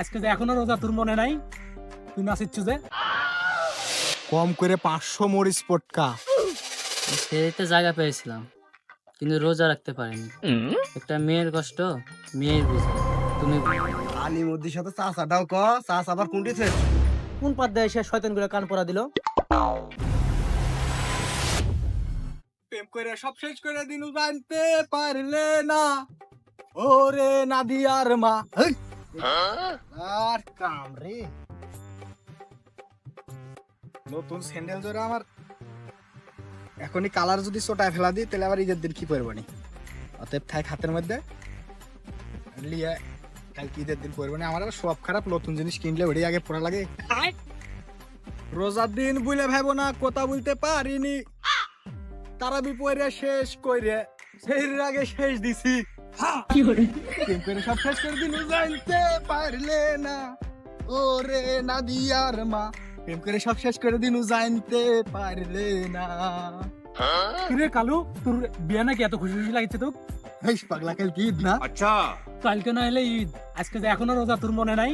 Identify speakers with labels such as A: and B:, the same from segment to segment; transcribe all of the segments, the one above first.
A: আজকে যে এখনও রোজা তোর মনে নাই তুই নাচিচ্ছ যে?
B: কম করে পাঁচশো মরিচ পটকা
C: খেতে জায়গা পেয়েছিলাম কিন্তু রোজা রাখতে পারিনি। একটা মেয়ের কষ্ট মেয়ের বুঝে। তুমি
B: আলি মধ্যে সাথে চাষাটাও ক চাষ আবার কুন্ডিছে
D: কোন পাত দেয় সে শয়তান করে কান পরা দিল?
B: প্রেম করে সব শেষ করে দিনু জানতে পারলে না। ওরে নাদিয়ার মা! আর কাম রে। নতুন স্যান্ডেল জোরে আমার এখনই কালার যদি চোটায় ফেলা দিই তাহলে আবার ঈদের দিন কি পরবো নি? অতএব থাক হাতের মধ্যে। লিয়ে কালকে ঈদের দিন পরবো না। আমার সব খারাপ নতুন জিনিস কিনলে ওটাই আগে পড়া লাগে। রোজার দিন বুঝলে ভাইবো না কথা বলতে পারিনি। তারা বিপরে শেষ কইরে সেই আগে শেষ দিছি। প্রেম সব শেষ করে দিন জানতে পারলে না। ওরে নাদিয়ার মা। প্রেম করে সব শেষ করে দিন জানতে পারলে না।
A: রে কালু তোর বিয়ে নাকি এত খুশি খুশি লাগছে
B: পাগলা কাল ঈদ না?
A: কালকে না এলে ঈদ। আজকে যে এখনও রোজা তোর মনে নাই?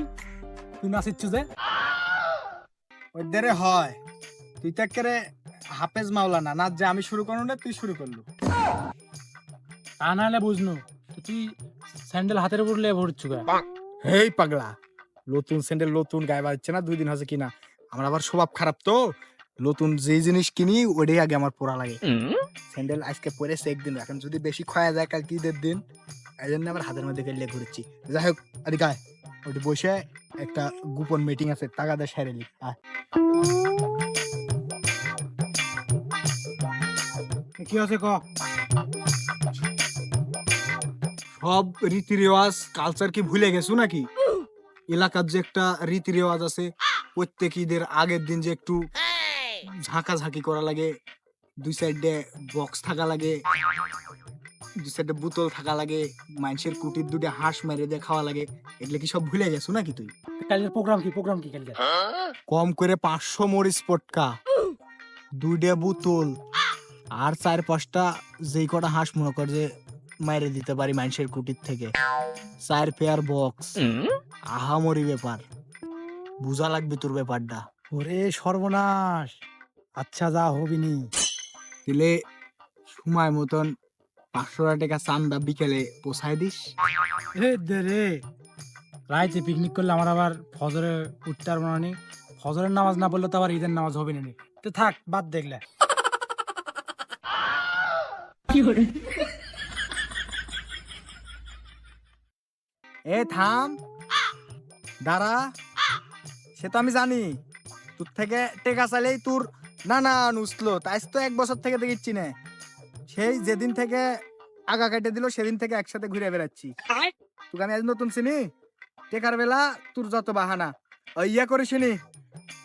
A: তুই নাচিচ্ছ যে
B: ওই দেরে হয়। তুই তো একেবারে হাফেজ মাওলানা। না যে আমি শুরু করো না তুই শুরু করলু।
A: তা না হলে বুঝনু। তুই স্যান্ডেল হাতের উপর লিয়ে ভরছু
B: হেই পাগলা নতুন স্যান্ডেল নতুন গায়ে বাজছে না দুই দিন হচ্ছে কিনা। আমার আবার স্বভাব খারাপ তো নতুন যে জিনিস কিনি ওটাই আগে আমার পড়া লাগে। স্যান্ডেল আজকে পরেছে একদিন এখন যদি বেশি ক্ষয়া যায় কালকে ঈদের দিন এই জন্য আবার হাতের মধ্যে গেলে ঘুরেছি যাই হোক আরে গায়ে ওটি বসে একটা গোপন মিটিং আছে টাকা দিয়ে সেরেলি আয়।
A: কি আছে ক?
B: সব রীতি রেওয়াজ কালচার কি ভুলে গেছো নাকি? এলাকার যে একটা রীতি রেওয়াজ আছে প্রত্যেক ঈদের আগের দিন যে একটু ঝাঁকা ঝাঁকি করা লাগে দুই সাইডে বক্স থাকা লাগে দুই সাইডে বোতল থাকা লাগে মানুষের কুটির দুটো হাঁস মেরে দিয়ে খাওয়া লাগে এগুলো কি সব ভুলে গেছো নাকি তুই?
A: কালকের প্রোগ্রাম কি? প্রোগ্রাম কি কালকে
B: কম করে পাঁচশো মরিচ পটকা দুইটা বোতল আর চার পাঁচটা যেই কটা হাঁস মনে কর যে মাইরে দিতে পারি মানুষের কুটির থেকে। চার পেয়ার বক্স আহামরি ব্যাপার। বুঝা লাগবে তোর ব্যাপারটা।
A: ওরে সর্বনাশ। আচ্ছা যা হবিনি।
B: দিলে সময় মতন পাঁচশো টাকা চান্দা বিকেলে পোষায় দিস।
A: এ দে রে। রাইতে পিকনিক করলে আমার আবার ফজরে উঠতে পারব না ফজরের নামাজ না পড়লে তো আবার ঈদের নামাজ হবে না। নি। তো থাক বাদ দেখলে।
B: এ, থাম। দাঁড়া। সে তো আমি জানি। তোর থেকে টেকা চাইলেই তোর না না তাই তো এক বছর থেকে দেখিচ্ছি না। সেই যেদিন থেকে আগা কেটে দিল, সেদিন থেকে একসাথে ঘুরে বেড়াচ্ছি। তোকে আমি আজ নতুন চিনি? টেকার বেলা তোর যত বাহানা। ইয়া করিস নি।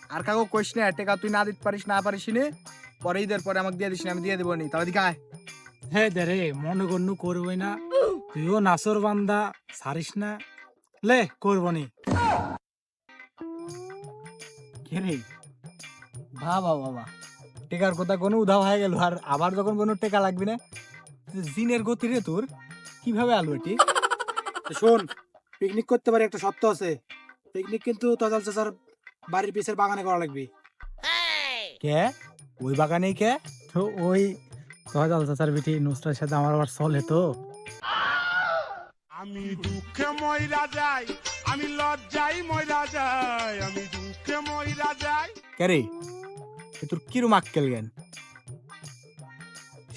B: আর কাকু কইস না, টেকা তুই না দিতে পারিস, না পারিস নি। পরে ঈদের পরে আমাকে দিয়ে দিস আমি দিয়ে দেবো নি। তাহলে দিকে আয়।
A: হে দে রে মনে গণ্য করবই না। তুইও নাচর বান্দা সারিস না? লে করব নি
B: বাবা বাবা টেকার কথা কোনো উধাও হয়ে গেল। আর আবার যখন কোনো টেকা লাগবে না জিনের গতি রে তোর কীভাবে আলু এটি?
A: শোন পিকনিক করতে পারি একটা সত্য আছে। পিকনিক কিন্তু তজাল চাচার বাড়ির পিছের বাগানে করা লাগবে।
B: কে? ওই বাগানে কে?
A: তো ওই তজাল চাচার বিটি নুসরার সাথে আমার আবার চলে তো।
E: আমি দুঃখে ময়রা যাই আমি লজ্জাই ময়রা যাই আমি দুঃখে ময়রা যাই।
B: কে রে? এ তোর কিরম আক্কেল জ্ঞান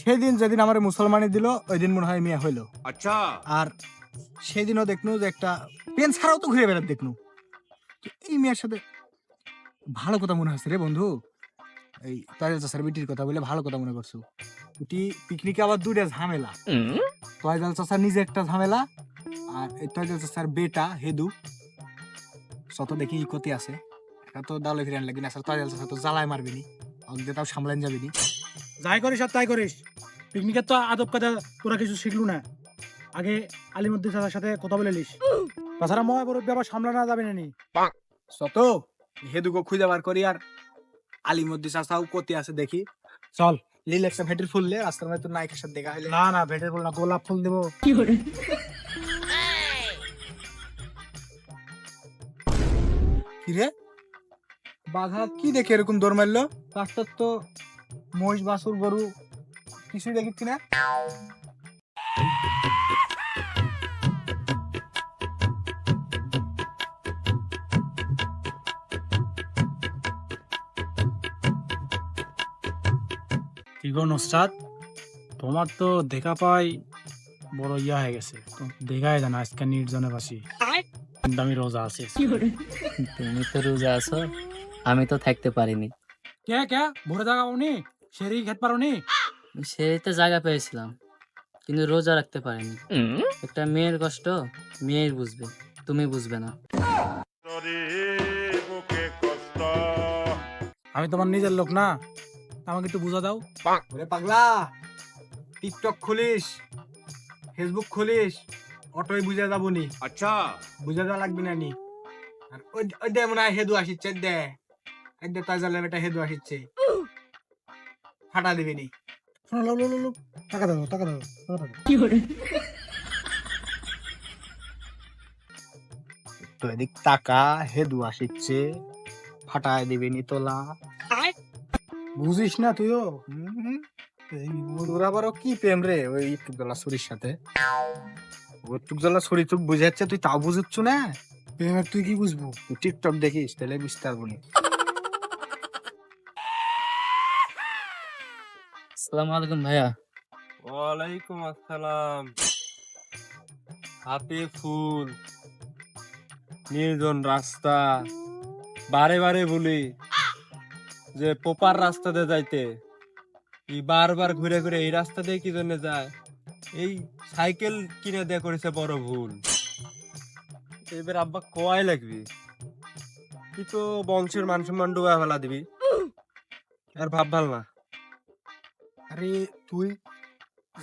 B: সেদিন যেদিন আমার মুসলমানি দিল ওই দিন মনে হয় মিয়া হইল।
E: আচ্ছা।
B: আর সেদিনও দেখনু যে একটা পেন ছাড়াও তো ঘুরে বেড়াত দেখনু। এই মেয়ের সাথে ভালো কথা মনে হচ্ছে রে বন্ধু। এই তয়জাল চাষার বিটির কথা বলে ভালো কথা মনে করছ। উটি পিকনিকে আবার দুইটা ঝামেলা। তয়জাল চাষার নিজে একটা ঝামেলা আর এই তয়জাল চাষার বেটা হেদু। শত দেখি ই কতি আছে। এটা তো দালে ফিরান লাগবে না আসলে তয়জাল চাষা তো জ্বালায় মারবিনি অগ্দে তাও সামলান যাবিনি
A: যাই করিস আর তাই করিস। পিকনিকের তো আদব কাজা তোরা কিছু শিখলু না। আগে আলিমুদ্দিন চাচার সাথে কথা বলে লিস তাছাড়া ময় বড় ব্যাপার সামলানো যাবে না নি।
B: শত হেদুকে খুঁজে বার করি আর আলিমদ্দি চাষাও কতি আছে দেখি।
A: চল
B: লীল একটা ভেটির ফুললে রাস্তার মধ্যে তোর নায়কের সাথে দেখা হইলে।
A: না না ভেটের বল না গোলাপ ফুল দেবো।
B: কি রে বাঘা কি দেখে এরকম দৌড় মারলো? রাস্তার তো মহিষ, বাছুর, গরু কিছুই দেখিচ্ছি না।
A: কি তোমার তো দেখা পাই বড় ইয়া হয়ে গেছে। দেখাই জানা, আজকে নির্জনে বাসি। আমি রোজা আছি।
C: তুমি তো রোজা আছো আমি তো থাকতে পারিনি।
A: কে কে? ভরে থাকা উনি সেরি খেতে পারো নি
C: সেতে জায়গা পেয়েছিলাম কিন্তু রোজা রাখতে পারিনি। একটা মেয়ের কষ্ট মেয়ের বুঝবে তুমি বুঝবে না।
E: তোরে বুকে কষ্ট
A: আমি তোমার নিজের লোক না আমাকে একটু বুঝা দাও।
B: পাগলা টিকটক খুলিস ফেসবুক খুলিস অটোই বুঝে যাব নি।
E: আচ্ছা।
B: বুঝে দেওয়া লাগবে না নি। আর ওই ওই দে মনে হয় হেদু আসিচ্ছে দে। এই দে তাই জানলাম এটা হেদু আসিচ্ছে। ফাটা দিবি নি।
A: শোনো লো লো লো লো টাকা দাও টাকা দাও টাকা দাও।
B: তো এদিক টাকা হেদু আসিচ্ছে। ফাটায় দিবি নি তোলা।
A: বুঝিস না তুইও?
B: তোর আবারও কি প্রেম রে ওই টুকজলা ছুরির সাথে? ওই টুকজলা ছুরি টুক বুঝাচ্ছে তুই তাও বুঝুচ্ছ না?
A: প্রেমের তুই কি বুঝব?
B: টিকটক দেখিস তাহলে বুঝতে পারব নি
C: আসসালামু আলাইকুম ভাইয়া।
F: ওয়ালাইকুম আসসালাম। হাতে ফুল নির্জন রাস্তা বারে বারে বলি যে পোপার রাস্তা দিয়ে যাইতে। এই বারবার ঘুরে ঘুরে এই রাস্তা দিয়ে কি জন্য যায়? এই সাইকেল কিনে দেয়া করেছে বড় ভুল। এবার আব্বা কয় লাগবি। তুই তো বংশের মান সম্মান ডুবা ফেলা দিবি। আর ভাব ভালো না।
B: আরে তুই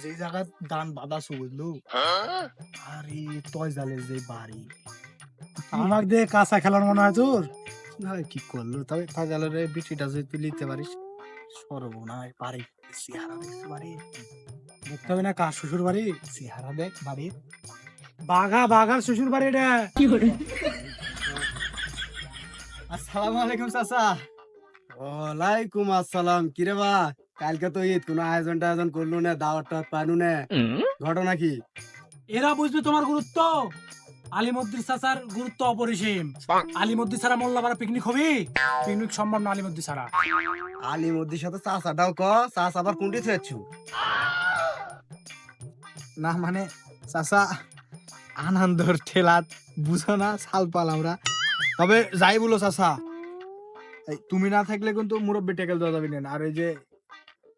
B: যে জায়গা দান বাদাস বুঝলু? আরে তয় জালের যে বাড়ি।
A: আমাকে দিয়ে কাঁচা খেলার মনে হয় তোর?
B: কীভাবে কি করল? তবে তয় জালের বিটিটা যদি তুই নিতে পারিস। সর্বনাশ বাড়ি চেহারা দেখতে বাড়ি
A: দেখতে হবে না কার শ্বশুর বাড়ি
B: চেহারা দেখ বাড়ির
A: বাঘা বাঘার শ্বশুর বাড়ি রে
B: আসসালামু আলাইকুম চাচা। ওয়ালাইকুম আসসালাম। কিরে বা কালকে তো ঈদ কোনো আয়োজন টায়োজন করল না দাওয়াত টাওয়াত পানু না। ঘটনা কি?
A: এরা বুঝবে তোমার গুরুত্ব। আলিমদ্দির চাচার গুরুত্ব অপরিসীম। আলিমদ্দি ছাড়া মোল্লাপাড়া পিকনিক হবি? পিকনিক সম্ভব না আলিমদ্দি ছাড়া।
B: আলী মোদির সাথে চাচাটাও ক চাচা আবার কোনটি থেছু না মানে চাচা আনন্দর ঠেলাত বুঝো না ছাল পাল আমরা। তবে যাই বলো চাচা তুমি না থাকলে কিন্তু মুরব্বী টেকেল দেওয়া যাবে না। আর এই যে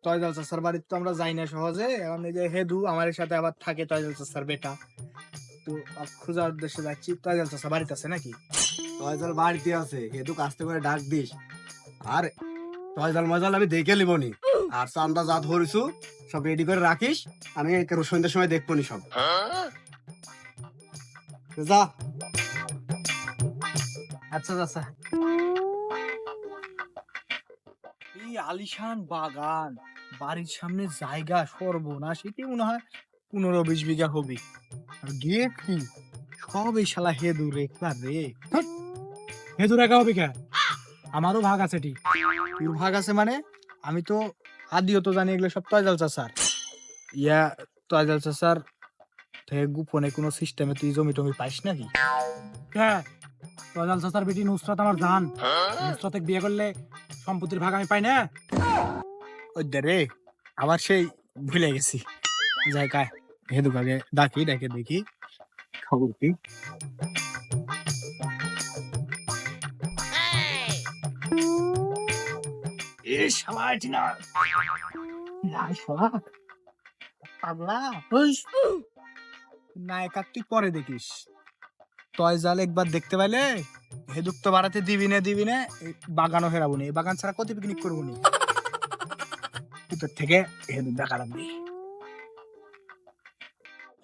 B: তয়জাল চাচার বাড়িতে তো আমরা যাই না সহজে, এখন এই যে হেদু আমার সাথে আবার থাকে তয়জাল চাচার বেটা। তো খোঁজার উদ্দেশ্যে যাচ্ছি, তয়জাল চাচা বাড়িতে আছে নাকি?
G: তয়জাল বাড়িতে আছে হেতু কাস্তে করে ডাক দিস। আর তয়জাল মজাল আমি দেখে লিবনি আর চান্দা যা ধরিছু, সব রেডি করে রাখিস। আমি সন্ধ্যার সময় দেখব নি সব। যা।
B: আচ্ছা চাচা এই আলিশান বাগান, বাড়ির সামনে জায়গা সর্বনাশ এটি মনে হয় পনেরো বিশ বিঘা হবে। আর গেট কি? সব এই শালা হেদু রেখা রে।
A: হেতু রেখা হবি কে? আমারও ভাগ আছে ঠিক
B: ভাগ আছে মানে? আমি তো আদিও তো জানি এগুলো সব তয়জাল চাচার। ইয়া তয়জাল চাচার থেকে গোপনে কোনো সিস্টেমে তুই জমি টমি পাইস নাকি?
A: হ্যাঁ তয়জাল চাচার বেটি নুসরাত আমার জান। নুসরাতে বিয়ে করলে সম্পত্তির ভাগ আমি পাই না।
B: ওই দে রে আবার সেই ভুলে গেছি। যাই কায় হেদুক আগে ডাকি ডাকে দেখি। খবর কি? এ শালা এটি না শালা পাগলা হুস নায়িকা তুই পরে দেখিস। তয় জাল একবার দেখতে পাইলে হেদুক তো বাড়াতে দিবি না দিবি না বাগানও হেরাবো না। বাগান ছাড়া কত পিকনিক করব নি? ভিতর থেকে হেদু দেখা লাগবে।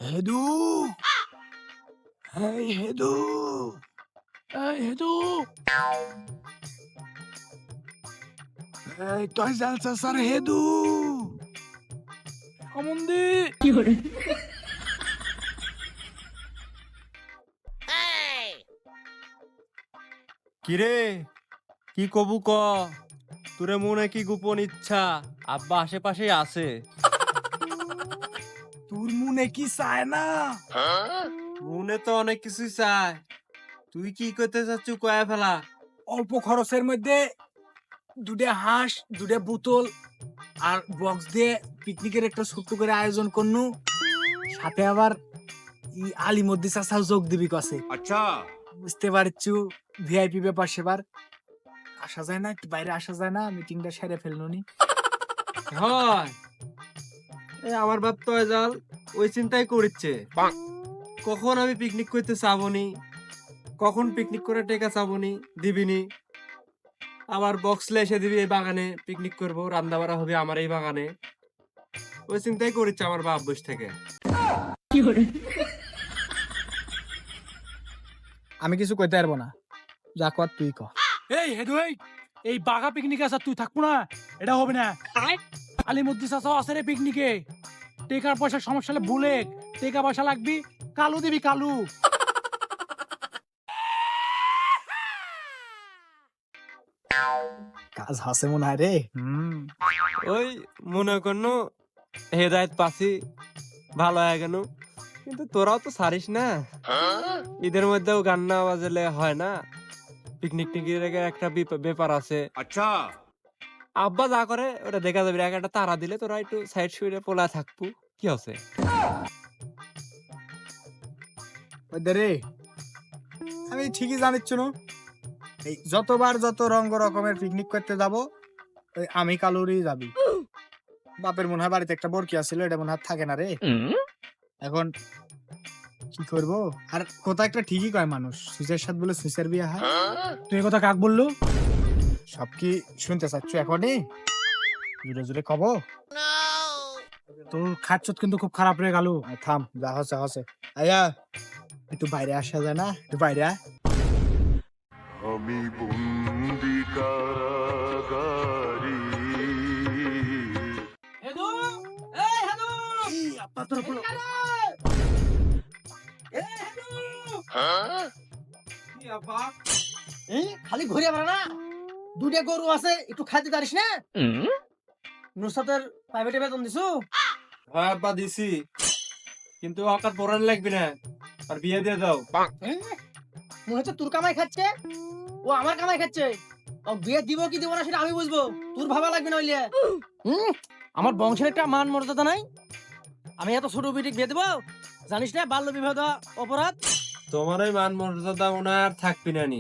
B: হেদু! এই হেদু! হেদু! এই তুই জালসা স্যার হেদু অমন্দি
F: কিরে? কি কবু ক? তোরে মনে কি গোপন ইচ্ছা? আব্বা আশেপাশেই আছে।
B: তোর মনে কি চায় না?
F: মনে তো অনেক কিছুই চায়। তুই কি করতে চাচ্ছ কয়া ফেলা?
B: অল্প খরচের মধ্যে দুটা হাঁস দুটা বোতল আর বক্স দিয়ে পিকনিকের একটা ছোট্ট করে আয়োজন করনু। সাথে আবার ই আলিমদ্দি চাষাও যোগ দিবি কাছে
E: আচ্ছা।
B: বুঝতে পারছু? ভিআইপি ব্যাপার সেবার। আসা যায় না বাইরে আসা যায় না মিটিংটা সেরে ফেলনুনি
F: হয়। আমার বাপ তো জাল ওই চিন্তাই করিচ্ছে। কখন আমি পিকনিক করতে চাবনি কখন পিকনিক করে টেকা চাবনি দিবিনি আবার বক্সলে এসে দিবি এই বাগানে পিকনিক করব রান্না বাড়া হবে আমার এই বাগানে। ওই চিন্তাই করিচ্ছে আমার বাপ বসে থেকে।
B: আমি কিছু কইতে পারব না। যা কর তুই ক
A: এই হেদু এই এই বাঘা পিকনিক আছে তুই থাকব না? এটা হবে না। আলিমুদ্দি চাচাও আছে রে পিকনিকে টেকার পয়সার সমস্যা হলে বলে টেকা পয়সা লাগবি। কালু দিবি কালু।
B: কাজ হাসে মনে হয় রে।
F: ওই মনে করন হেদায়ত পাসি ভালো হয়ে গেল কিন্তু তোরাও তো সারিস না। ঈদের মধ্যেও গান না বাজলে হয় না। পিকনিক টিকনিকের একটা ব্যাপার আছে।
E: আচ্ছা।
F: আব্বা যা করে ওটা দেখা যাবে। এক একটা তারা দিলে তোরা একটু সাইড সুইডে পোলা থাকব। কি আছে
B: আমি ঠিকই জানিচ্ছ না। এই যতবার যত রঙ্গ রকমের পিকনিক করতে যাব ওই আমি কালুরি যাবি। বাপের মনে হয় বাড়িতে একটা বরকি আছিল এটা মনে হয় থাকে না রে। এখন কি করব? আর কোথা একটা ঠিকই কয় মানুষ সুইচের সাথে বলে সুইচের বিয়ে হয়।
A: তুই কথা কাক বলল?
B: সব কি শুনতে চাচ্ছ এখনই? জুড়ে জুড়ে কব।
A: তোর খাচ্ছত কিন্তু খুব খারাপ রে
B: আয় থাম যা হচ্ছে হসে আয়া একটু বাইরে আসা যায় না? একটু বাইরে আয়।
E: আমি বন্দি কারাগারি
D: হেদু এই হেদু
A: আপনার তোর উপর-
D: এই, খালি ঘুরে বেড়া না দুটা গরু আছে একটু খাইতে পারিস না নুসাতের প্রাইভেটে বেতন দিছু
F: হ্যাঁ আব্বা দিছি কিন্তু হকার পরান লাগবে না আর বিয়ে দিয়ে দাও?
D: মনে হচ্ছে তোর কামাই খাচ্ছে ও আমার কামাই খাচ্ছে। ও বিয়ে দিব কি দিব না সেটা আমি বুঝব। তোর ভাবা লাগবে না হইলে। হুম, আমার বংশের একটা মান মর্যাদা নাই। আমি এত ছোট বিটিক বিয়ে দেবো? জানিস না বাল্য বিবাহ অপরাধ?
F: তোমার ওই মান মর্যাদা মনে আর থাকবি না নি।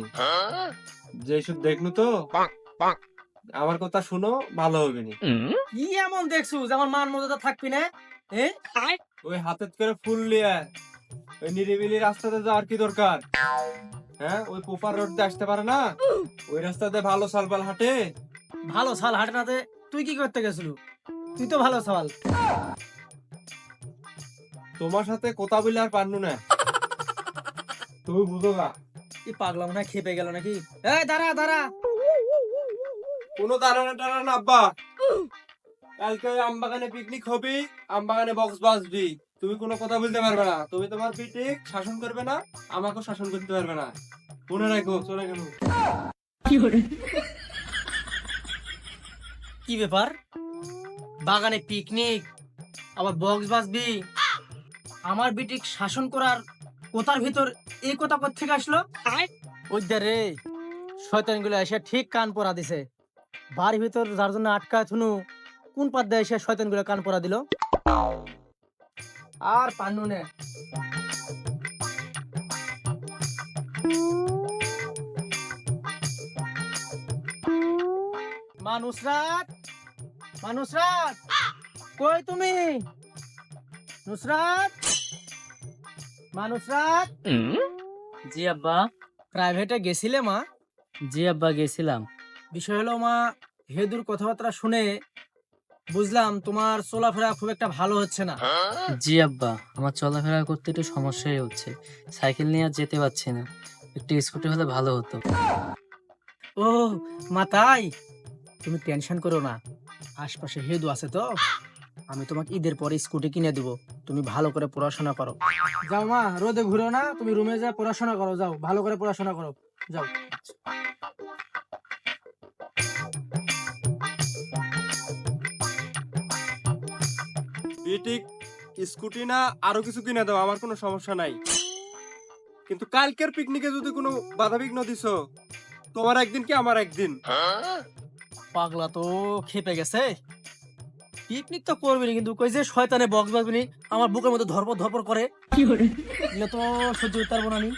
F: যেসব দেখনু তো আমার কথা শুনো ভালো হবে নি।
D: কি এমন দেখছু যে আমার মান মর্যাদা থাকবি না
F: ওই হাতের করে ফুল নিয়ে ওই নিরিবিলি রাস্তাতে যাওয়ার কি দরকার? হ্যাঁ ওই পোপার রোড দিয়ে আসতে পারে না? ওই রাস্তাতে ভালো হাঁটে?
D: ভালো সাল হাটনাতে তুই কি করতে গেছিলু? তুই তো ভালো সাল।
F: তোমার সাথে কথা বলে আর পারনু না। তুমি বুঝো না
D: কি পাগলা মনে হয় খেপে গেল নাকি? এই দাঁড়া দাঁড়া।
F: কোনো দাঁড়ানো টাড়ানো আব্বা। কালকে ওই আমবাগানে পিকনিক হবি আমবাগানে বক্স বাজবি তুমি কোনো কথা বলতে পারবে না। তুমি তোমার পিটিক শাসন করবে না আমাকেও শাসন করতে পারবে না। মনে রাখো চলে গেল।
D: কি ব্যাপার? বাগানে পিকনিক আবার বক্স বাজবি। আমার বিটিক শাসন করার কোথার ভিতর এই কথা থেকে আসলো? ওই দে রে শয়তানগুলো এসে ঠিক কান পরা দিছে। বাড়ির ভিতর যার জন্য আটকা থুনু কোন পাত দিয়ে এসে শয়তানগুলো কান পরা দিল? আর পান্নু নে। মানুষরাত মানুষরাত কই তুমি? নুসরাত মানুষরাত
C: জি আব্বা।
D: প্রাইভেটে গেছিলে মা?
C: জি আব্বা গেছিলাম।
D: বিষয় হলো মা হেদুর কথাবার্তা শুনে বুঝলাম তোমার চলাফেরা খুব একটা ভালো হচ্ছে না।
C: জি আব্বা আমার চলাফেরা করতে একটু সমস্যাই হচ্ছে। সাইকেল নিয়ে আর যেতে পারছি না। একটু স্কুটি হলে ভালো হতো।
D: ও মা তাই? তুমি টেনশন করো না। আশপাশে হেদু আছে তো? আমি তোমাকে ঈদের পরে স্কুটি কিনে দেবো। তুমি ভালো করে পড়াশোনা করো। যাও মা রোদে ঘুরো না। তুমি রুমে যা পড়াশোনা করো যাও। ভালো করে পড়াশোনা করো। যাও।
F: বিটিক স্কুটি না আরও কিছু কিনে দাও আমার কোনো সমস্যা নাই। কিন্তু কালকের পিকনিকে যদি কোনো বাধা বিঘ্ন দিছো তোমার একদিন কি আমার একদিন?
D: পাগলা তো খেপে গেছে। পিকনিক তো করবি না কিন্তু কই যে শয়তানে বক্স বাজবি আমার বুকের মধ্যে ধরপর ধরপর করে। কি এগুলো তো সহ্য করতে পারব না আমি।